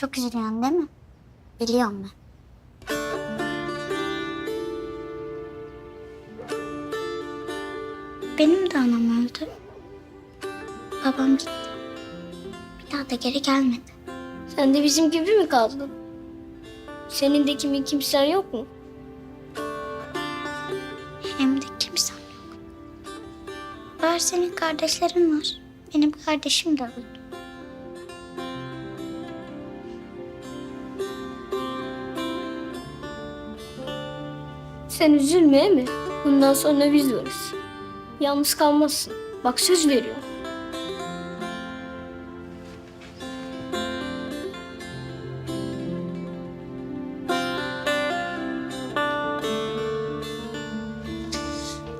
Çok üzülüyorsun değil mi? Biliyorum ben. Benim de anam öldü. Babam gitti. Bir daha da geri gelmedi. Sen de bizim gibi mi kaldın? Senin de kimin kimsen yok mu? Hem de kimsem yok. Var senin kardeşlerin var. Benim kardeşim de öldü. Sen üzülme mi? Bundan sonra biz varız. Yalnız kalmazsın. Bak söz veriyorum.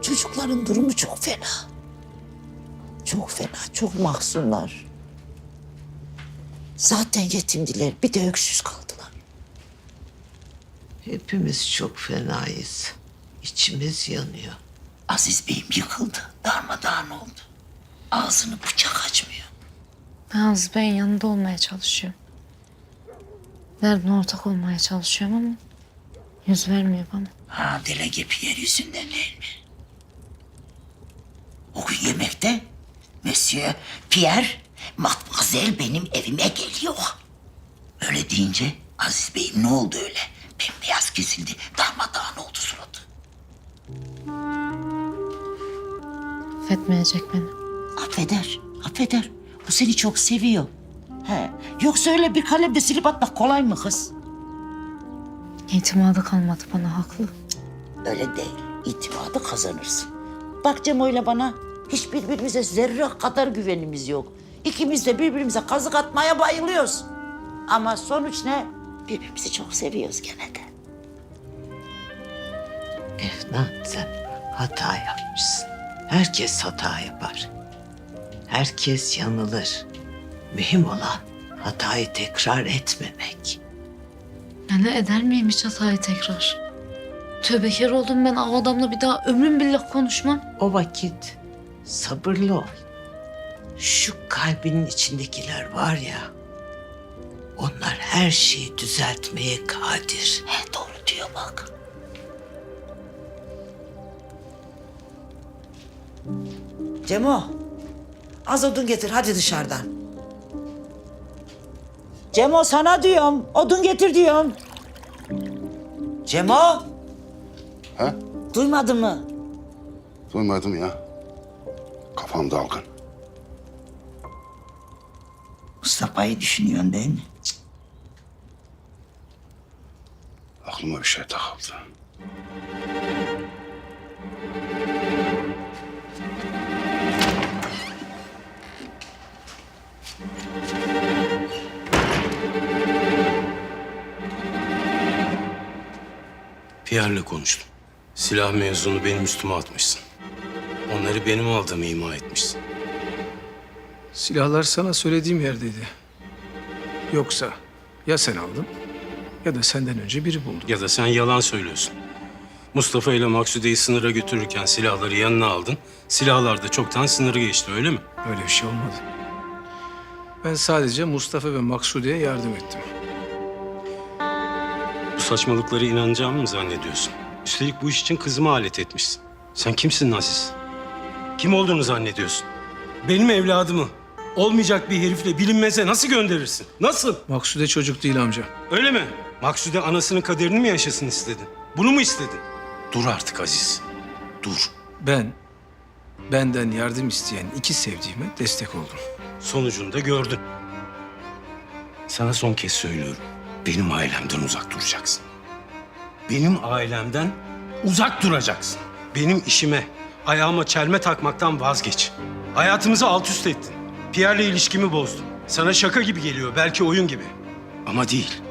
Çocukların durumu çok fena. Çok fena, çok mahzunlar. Zaten yetimdiler, bir de öksüz kaldılar. Hepimiz çok fenayız. İçimiz yanıyor. Aziz Bey'im yıkıldı, darmadağın oldu. Ağzını bıçak açmıyor. Ben Aziz Bey'in yanında olmaya çalışıyorum. Derdine ortak olmaya çalışıyorum ama yüz vermiyor bana. Ha, delege Pierre yüzünden değil mi? O gün yemekte Monsieur Pierre, Matmazel benim evime geliyor. Öyle deyince Aziz Bey'im ne oldu öyle? Bembeyaz kesildi, darmadağın oldu suratı. Affetmeyecek beni. Affeder, affeder. O seni çok seviyor. He. Yoksa öyle bir kalemde silip atmak kolay mı kız? İtimadı kalmadı bana haklı. Öyle değil. İtimadı kazanırsın. Bak Cemo'yla bana hiç birbirimize zerre kadar güvenimiz yok. İkimiz de birbirimize kazık atmaya bayılıyoruz. Ama sonuç ne? Birbirimizi çok seviyoruz gene de. Efnan sen hata yapmışsın. Herkes hata yapar. Herkes yanılır. Mühim olan hatayı tekrar etmemek. Ben de eder miyim hiç hatayı tekrar? Tövbekar oldum ben o adamla bir daha ömrüm billah konuşmam. O vakit sabırlı ol. Şu kalbinin içindekiler var ya, onlar her şeyi düzeltmeye kadir. He doğru diyor bak. Cemo, az odun getir hadi dışarıdan. Cemo sana diyorum, odun getir diyorum. Cemo, Ha? duymadın mı? Duymadım ya. Kafam dalgın. Mustafa'yı düşünüyorsun değil mi? Aklıma bir şey takıldı. Pierre'le konuştum. Silah mevzunu benim üstüme atmışsın. Onları benim aldığımı ima etmişsin. Silahlar sana söylediğim yerdeydi. Yoksa ya sen aldın ya da senden önce biri buldu. Ya da sen yalan söylüyorsun. Mustafa ile Maksude'yi sınıra götürürken silahları yanına aldın. Silahlar da çoktan sınırı geçti öyle mi? Öyle bir şey olmadı. Ben sadece Mustafa ve Maksude'ye yardım ettim. Bu saçmalıklara inanacağımı mı zannediyorsun? Üstelik bu iş için kızımı alet etmişsin. Sen kimsin Aziz? Kim olduğunu zannediyorsun? Benim evladımı olmayacak bir herifle bilinmeze nasıl gönderirsin? Nasıl? Maksude çocuk değil amca. Öyle mi? Maksude anasının kaderini mi yaşasın istedin? Bunu mu istedin? Dur artık Aziz. Dur. Ben benden yardım isteyen iki sevdiğime destek oldum. Sonucunu da gördün. Sana son kez söylüyorum. Benim ailemden uzak duracaksın. Benim ailemden uzak duracaksın. Benim işime, ayağıma çelme takmaktan vazgeç. Hayatımızı alt üst ettin. Pierre'le ilişkimi bozdun. Sana şaka gibi geliyor, belki oyun gibi. Ama değil.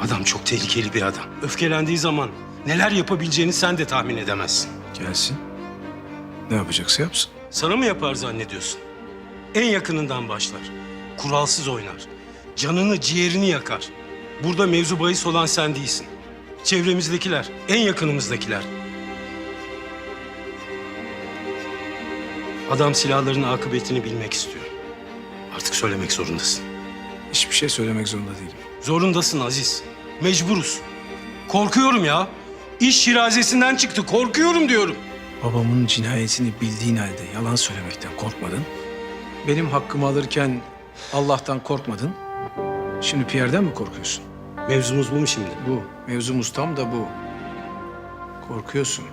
Adam çok tehlikeli bir adam. Öfkelendiği zaman neler yapabileceğini sen de tahmin edemezsin. Gelsin. Ne yapacaksa yapsın. Sana mı yapar zannediyorsun? En yakınından başlar. Kuralsız oynar. Canını, ciğerini yakar. Burada mevzu bahis olan sen değilsin. Çevremizdekiler, en yakınımızdakiler. Adam silahların akıbetini bilmek istiyor. Artık söylemek zorundasın. Hiçbir şey söylemek zorunda değilim. Zorundasın Aziz. Mecburuz. Korkuyorum ya. İş şirazesinden çıktı. Korkuyorum diyorum. Babamın cinayetini bildiğin halde yalan söylemekten korkmadın. Benim hakkımı alırken Allah'tan korkmadın. Şimdi Pierre'den mi korkuyorsun? Mevzumuz bu mu şimdi? Bu. Mevzumuz tam da bu. Korkuyorsun.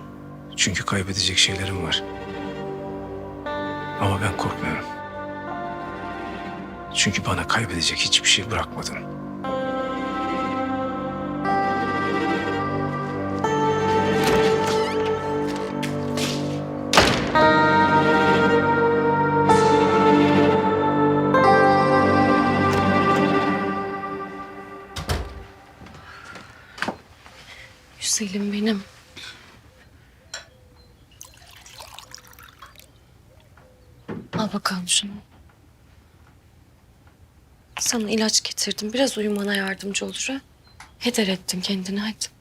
Çünkü kaybedecek şeylerim var. Ama ben korkmuyorum. Çünkü bana kaybedecek hiçbir şey bırakmadın. Güzelim benim. Al bakalım şunu. Sana ilaç getirdim. Biraz uyumana yardımcı olur ha. Heder ettin kendini hadi.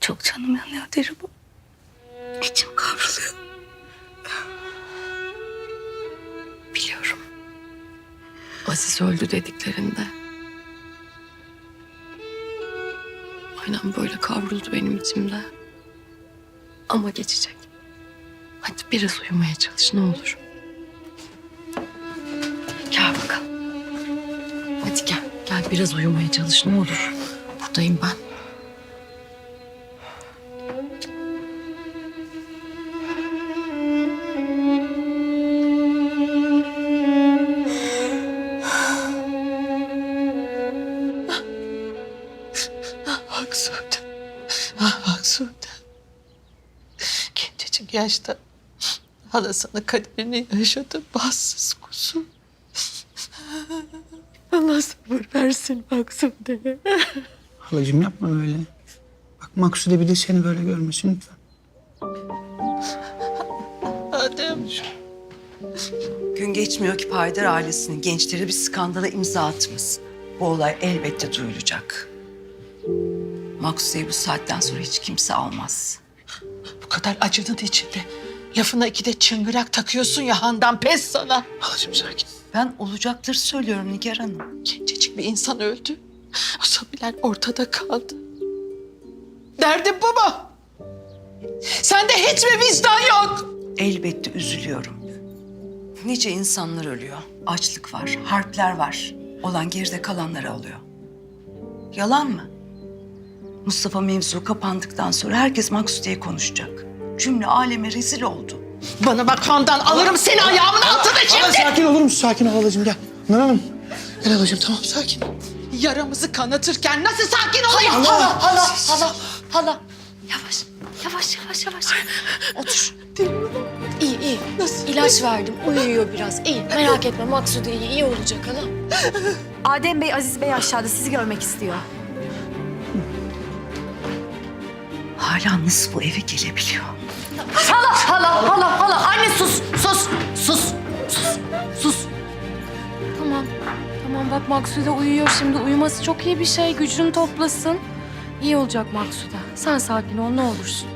Çok canım yanıyor derim. Aziz öldü dediklerinde. Aynen böyle kavruldu benim içimde. Ama geçecek. Hadi biraz uyumaya çalış ne olur. Gel bakalım. Hadi gel. Gel biraz uyumaya çalış ne olur. Buradayım ben. Gencecik yaşta hala sana kaderini yaşadı bahtsız kuzum. Allah sabır versin Maksude. Halacığım yapma böyle. Bak Maksude bir de seni böyle görmesin lütfen. Adem. Gün geçmiyor ki Paydar ailesinin gençleri bir skandala imza atmasın. Bu olay elbette duyulacak. Maksude'yi bu saatten sonra hiç kimse almaz. Kadar acının içinde lafına ikide çıngırak takıyorsun ya Handan pes sana. Halacığım sakin. Ben olacaktır söylüyorum Nigar Hanım. Gencecik bir insan öldü. O Sabiler ortada kaldı. Derdin bu mu? Sende hiç mi vicdan yok? Elbette üzülüyorum. Nice insanlar ölüyor. Açlık var, harpler var. Olan geride kalanları alıyor. Yalan mı? Mustafa mevzu kapandıktan sonra herkes Maksude'yi konuşacak. Cümle aleme rezil oldu. Bana bak Handan alırım seni ayağımın altına Hala şimdi. sakin olur musun? Sakin ol halacığım gel. Nana Hanım. Gel halacığım tamam sakin. Yaramızı kanatırken nasıl sakin olayım? Hala, hala, hala, hala. Yavaş, yavaş, yavaş, yavaş. Otur. İyi, iyi. Nasıl? İlaç verdim, uyuyor biraz. İyi, merak etme Maksude iyi, iyi olacak hala. Adem Bey, Aziz Bey aşağıda sizi görmek istiyor. Hala nasıl bu eve gelebiliyor? Hala, hala, hala, hala. Anne sus, sus, sus, sus, sus. Tamam. Tamam bak Maksude uyuyor şimdi. Uyuması çok iyi bir şey. Gücünü toplasın. İyi olacak Maksude. Sen sakin ol ne olursun.